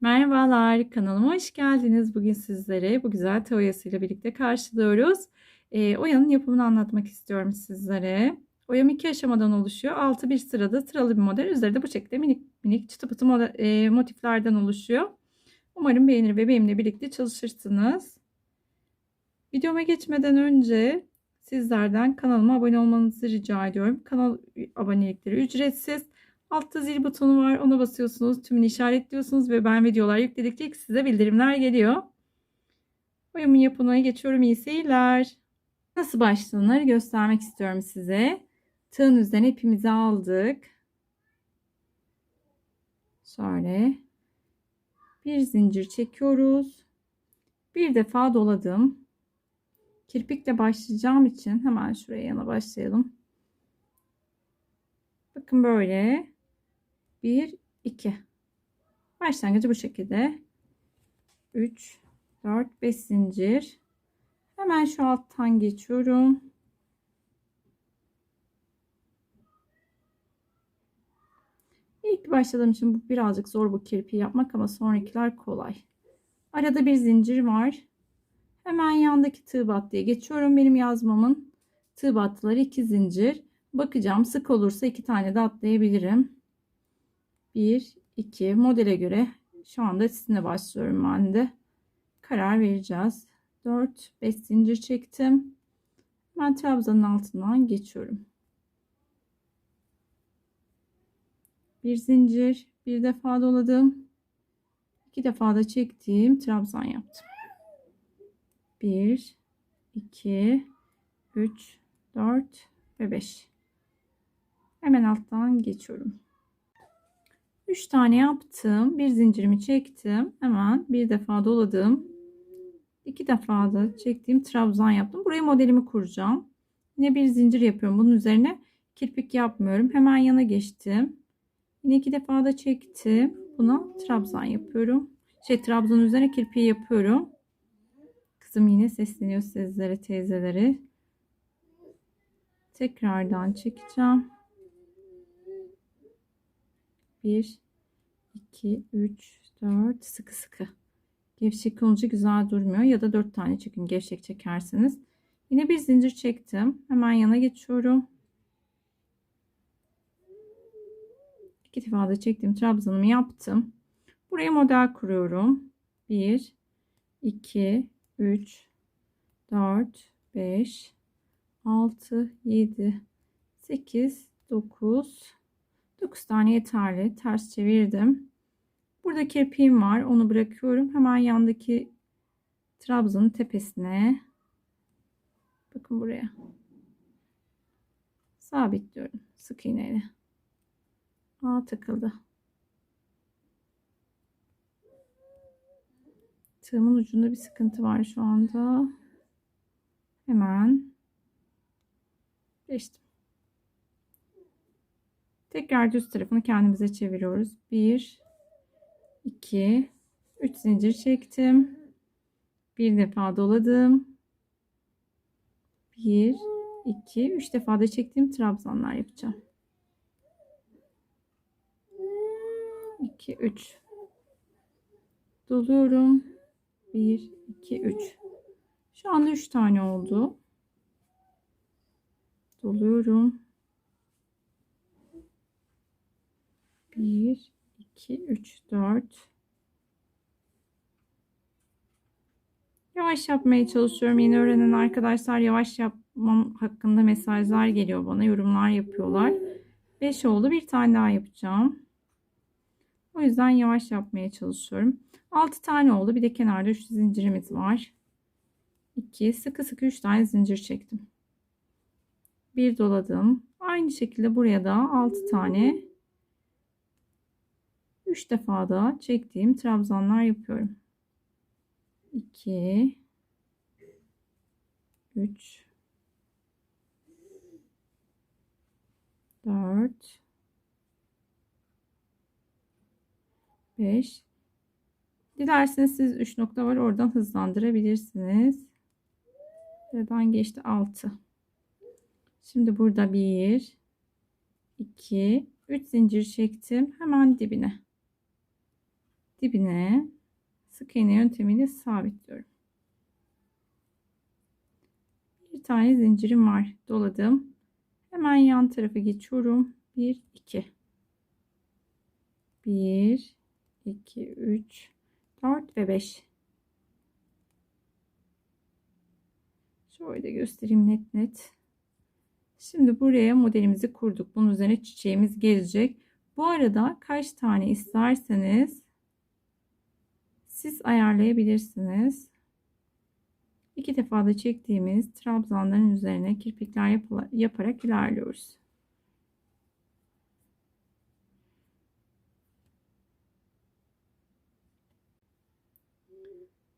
Merhabalar, kanalıma hoş geldiniz. Bugün sizlere bu güzel tığ oyasıyla birlikte karşılıyoruz. E, oyanın yapımını anlatmak istiyorum sizlere. Oyam iki aşamadan oluşuyor. Altı bir sırada sıralı bir model. Üzerinde bu şekilde minik minik çıtı pıtı e, motiflerden oluşuyor. Umarım beğenir ve benimle birlikte çalışırsınız. Videoma geçmeden önce sizlerden kanalıma abone olmanızı rica ediyorum. Kanal abonelikleri ücretsiz. Altta zil butonu var. Ona basıyorsunuz. Tümünü işaretliyorsunuz ve ben videolar yükledikçe size bildirimler geliyor. Oyamın yapımına geçiyorum. İyi seyirler. Nasıl başlanır göstermek istiyorum size. Tığın üzerine ipimizi aldık. Şöyle. Bir zincir çekiyoruz. Bir defa doladım. Kirpikle başlayacağım için hemen şuraya yana başlayalım. Bakın böyle 1 2 başlangıcı bu şekilde. 3 4 5 zincir. Hemen şu alttan geçiyorum. İlk başladığım için bu birazcık zor bu kirpiği yapmak ama sonrakiler kolay. Arada bir zincir var. Hemen yandaki tığ battıya geçiyorum. Benim yazmamın tığ battıları 2 zincir. Bakacağım sık olursa iki tane de atlayabilirim 1, 2 modele göre şu anda sizinle başlıyorum ben de. Karar vereceğiz. 4, 5 zincir çektim. Ben trabzanın altından geçiyorum. Bir zincir, bir defa doladım. iki defa da çektiğim trabzan yaptım. 1, 2, 3, 4 ve 5. Hemen alttan geçiyorum. 3 tane yaptım. Bir zincirimi çektim. Hemen bir defa doladım. iki defa da çektiğim trabzan yaptım. Buraya modelimi kuracağım. Yine bir zincir yapıyorum. Bunun üzerine kirpik yapmıyorum. Hemen yana geçtim. Yine iki defa da çektim. Buna trabzan yapıyorum. Şey trabzan üzerine kirpiği yapıyorum. Kızım yine sesleniyor sizlere teyzeleri. Tekrardan çekeceğim. 1 2 3 4 sıkı sıkı. Gevşek olunca güzel durmuyor ya da 4 tane çekin gevşek çekerseniz yine bir zincir çektim. Hemen yana geçiyorum. İki defa da çektim trabzanımı yaptım. Buraya model kuruyorum. 1 2 3 4 5 6 7 8 9 9 tane yeterli. Ters çevirdim. Burada kirpiğim var. Onu bırakıyorum. Hemen yandaki trabzanın tepesine. Bakın buraya. Sabitliyorum. Sık iğneyle. Aa takıldı. Tığımın ucunda bir sıkıntı var şu anda. Hemen geçtim. Tekrar düz tarafını kendimize çeviriyoruz. 1 2 3 zincir çektim. Bir defa doladım. 1 2 3 defa da çektiğim trabzanlar yapacağım. 2 3 doluyorum. 1 2 3 Şu anda 3 tane oldu. Doluyorum. 1 2 3 4 Yavaş yapmaya çalışıyorum. Yeni öğrenen arkadaşlar yavaş yapmam hakkında mesajlar geliyor bana. Yorumlar yapıyorlar. 5 oldu. Bir tane daha yapacağım. O yüzden yavaş yapmaya çalışıyorum. 6 tane oldu. Bir de kenarda 3 zincirimiz var. 2 sıkı sıkı 3 tane zincir çektim. Bir doladım. Aynı şekilde buraya da 6 tane 3 defa da çektiğim trabzanlar yapıyorum. 2 3 4 5 Dilerseniz siz 3 nokta var oradan hızlandırabilirsiniz. Buradan geçti 6. Şimdi burada 1 2 3 zincir çektim. Hemen dibine. Dibine sık iğne yöntemiyle sabitliyorum. Bir tane zincirim var. Doladım. Hemen yan tarafa geçiyorum. 1 2 1 2 3 4 ve 5 Şöyle göstereyim net net. Şimdi buraya modelimizi kurduk. Bunun üzerine çiçeğimiz gelecek. Bu arada kaç tane isterseniz siz ayarlayabilirsiniz. İki defa da çektiğimiz trabzanların üzerine kirpikler yaparak ilerliyoruz.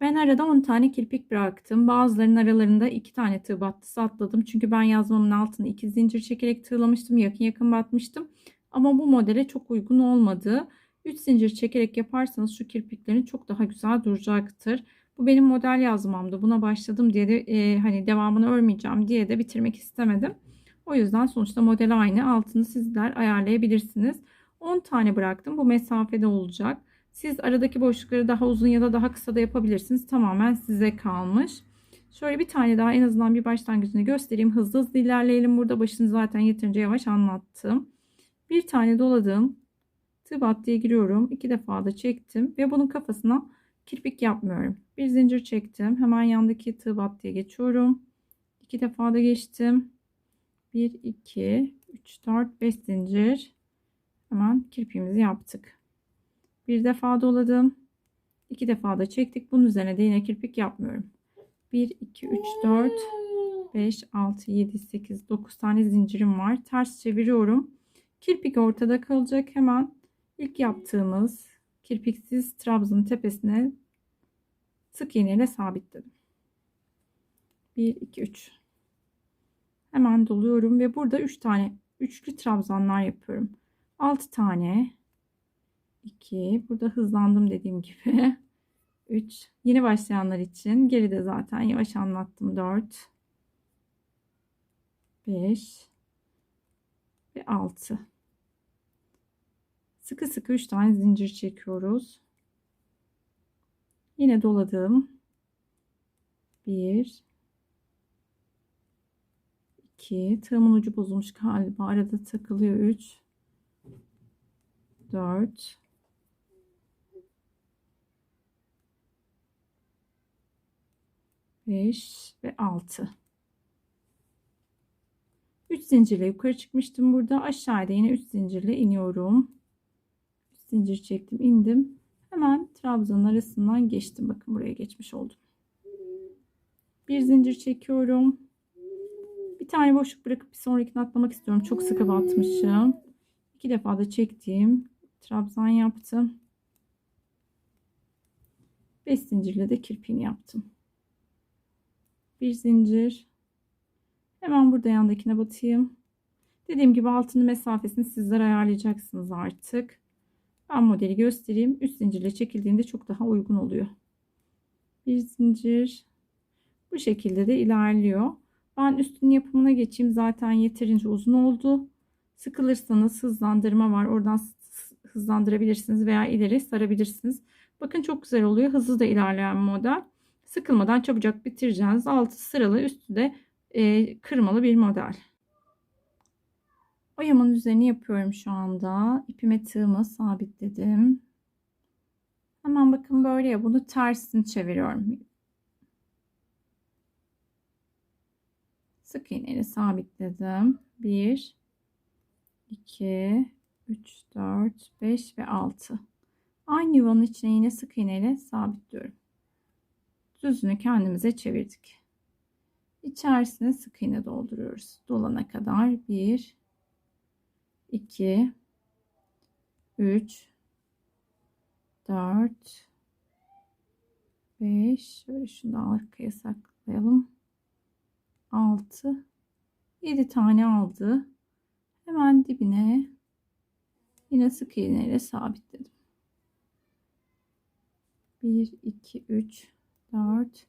Ben arada 10 tane kirpik bıraktım. Bazılarının aralarında 2 tane tığ battısı atladım. Çünkü ben yazmamın altını 2 zincir çekerek tığlamıştım. Yakın yakın batmıştım. Ama bu modele çok uygun olmadı. 3 zincir çekerek yaparsanız şu kirpiklerin çok daha güzel duracaktır. Bu benim model yazmamdı. Buna başladım diye de e, hani devamını örmeyeceğim diye de bitirmek istemedim. O yüzden sonuçta model aynı. Altını sizler ayarlayabilirsiniz. 10 tane bıraktım. Bu mesafede olacak. Siz aradaki boşlukları daha uzun ya da daha kısa da yapabilirsiniz. Tamamen size kalmış. Şöyle bir tane daha en azından bir başlangıcını göstereyim. Hızlı hızlı ilerleyelim. Burada başını zaten yeterince yavaş anlattım. Bir tane doladım. Tığ battıya giriyorum. İki defa da çektim. Ve bunun kafasına kirpik yapmıyorum. Bir zincir çektim. Hemen yandaki tığ battıya geçiyorum. İki defa da geçtim. 1, 2, 3, 4, 5 zincir. Hemen kirpiğimizi yaptık. Bir defa doladım. İki defa da çektik. Bunun üzerine de yine kirpik yapmıyorum. 1, 2, 3, 4, 5, 6, 7, 8, 9 tane zincirim var. Ters çeviriyorum. Kirpik ortada kalacak. Hemen ilk yaptığımız kirpiksiz trabzanın tepesine sık iğne ile sabitledim. 1, 2, 3. Hemen doluyorum ve burada 3 tane üçlü trabzanlar yapıyorum. 6 tane. 2 burada hızlandım dediğim gibi. 3 yeni başlayanlar için geride zaten yavaş anlattım. 4 5 ve 6 sıkı sıkı 3 tane zincir çekiyoruz yine doladım 1 2 tığımın ucu bozulmuş galiba arada takılıyor 3 4 5 ve 6. 3 zincirle yukarı çıkmıştım burada. Aşağıda yine 3 zincirle iniyorum. 3 zincir çektim, indim. Hemen trabzanın arasından geçtim. Bakın buraya geçmiş oldum. Bir zincir çekiyorum. Bir tane boşluk bırakıp bir sonrakini atlamak istiyorum. Çok sıkı batmışım. İki defa da çektiğim trabzan yaptım. 5 zincirle de kirpiğini yaptım bir zincir hemen burada yandakine batayım dediğim gibi altını mesafesini sizler ayarlayacaksınız artık ben modeli göstereyim. 3 zincirle çekildiğinde çok daha uygun oluyor. Bir zincir bu şekilde de ilerliyor. Ben üstün yapımına geçeyim. Zaten yeterince uzun oldu. Sıkılırsanız hızlandırma var. Oradan hızlandırabilirsiniz veya ileri sarabilirsiniz. Bakın çok güzel oluyor. Hızlı da ilerleyen model. Sıkılmadan çabucak bitireceğiniz altı sıralı üstü de kırmalı bir model. Oyamın üzerine yapıyorum şu anda. İpime tığımı sabitledim. Hemen bakın böyle ya bunu tersini çeviriyorum. Sık iğneyle sabitledim. 1 2 3 4 5 ve 6. Aynı yuvanın içine yine sık iğneyle sabitliyorum düzünü kendimize çevirdik. İçerisine sık iğne dolduruyoruz. Dolana kadar 1 2 3 4 5 şöyle şunu da arkaya saklayalım. 6 7 tane aldı. Hemen dibine yine sık iğne ile sabitledim. 1 2 3 4,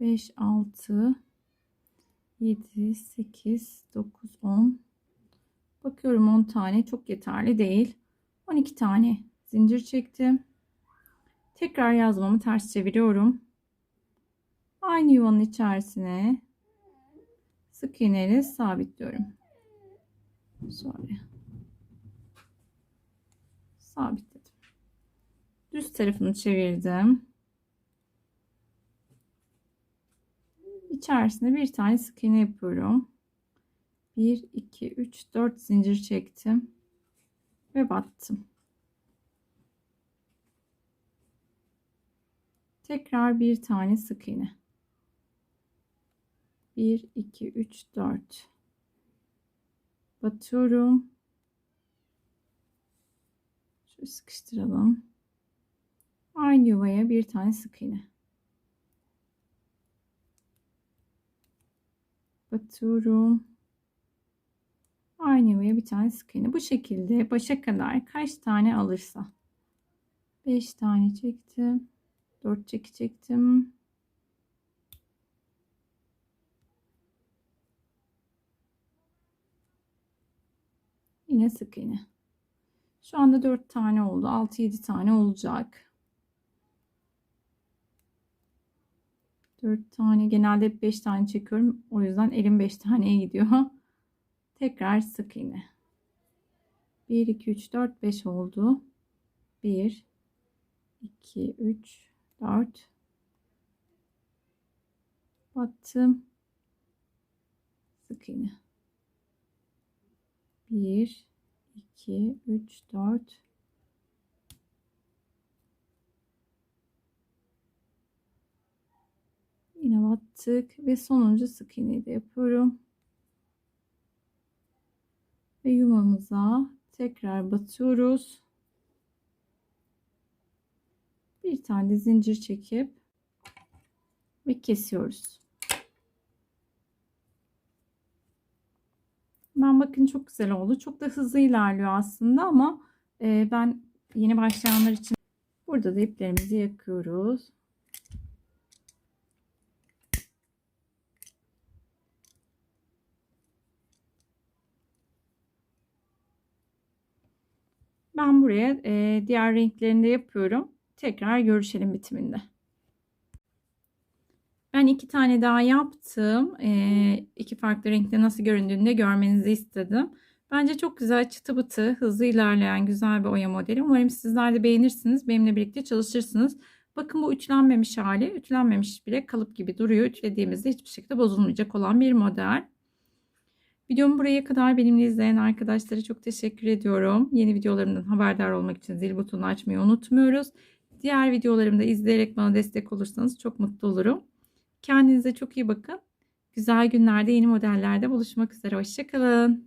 5, 6, 7, 8, 9, 10. Bakıyorum 10 tane çok yeterli değil. 12 tane zincir çektim. Tekrar yazmamı ters çeviriyorum. Aynı yuvanın içerisine sık iğneyle sabitliyorum. Sonra sabitledim. Düz tarafını çevirdim. İçerisine bir tane sık iğne yapıyorum. 1 2 3 4 zincir çektim ve battım. Tekrar bir tane sık iğne. 1 2 3 4 batıyorum. Şöyle sıkıştıralım. Aynı yuvaya bir tane sık iğne. Batıyorum. Aynı yuvaya bir tane sık iğne. Bu şekilde başa kadar kaç tane alırsa. 5 tane çektim. 4 çekecektim. Yine sık iğne. Şu anda 4 tane oldu. 6-7 tane olacak. 4 tane. Genelde hep 5 tane çekiyorum. O yüzden elim 5 taneye gidiyor. Tekrar sık iğne. 1, 2, 3, 4, 5 oldu. 1, 2, 3, 4. Battım. Sık iğne. 1, 2, 3, 4. Yine battık ve sonuncu sık iğneyi de yapıyorum. Ve yuvamıza tekrar batıyoruz. Bir tane zincir çekip ve kesiyoruz. Ben bakın çok güzel oldu. Çok da hızlı ilerliyor aslında ama ben yeni başlayanlar için burada da iplerimizi yakıyoruz. Ben buraya e, diğer renklerini de yapıyorum. Tekrar görüşelim bitiminde. Ben iki tane daha yaptım. E, iki farklı renkte nasıl göründüğünü de görmenizi istedim. Bence çok güzel çıtı bıtı hızlı ilerleyen güzel bir oya modeli. Umarım sizler de beğenirsiniz. Benimle birlikte çalışırsınız. Bakın bu ütülenmemiş hali. Ütülenmemiş bile kalıp gibi duruyor. Ütülediğimizde hiçbir şekilde bozulmayacak olan bir model. Videomu buraya kadar benimle izleyen arkadaşlara çok teşekkür ediyorum. Yeni videolarımdan haberdar olmak için zil butonunu açmayı unutmuyoruz. Diğer videolarımı da izleyerek bana destek olursanız çok mutlu olurum. Kendinize çok iyi bakın. Güzel günlerde yeni modellerde buluşmak üzere. Hoşçakalın.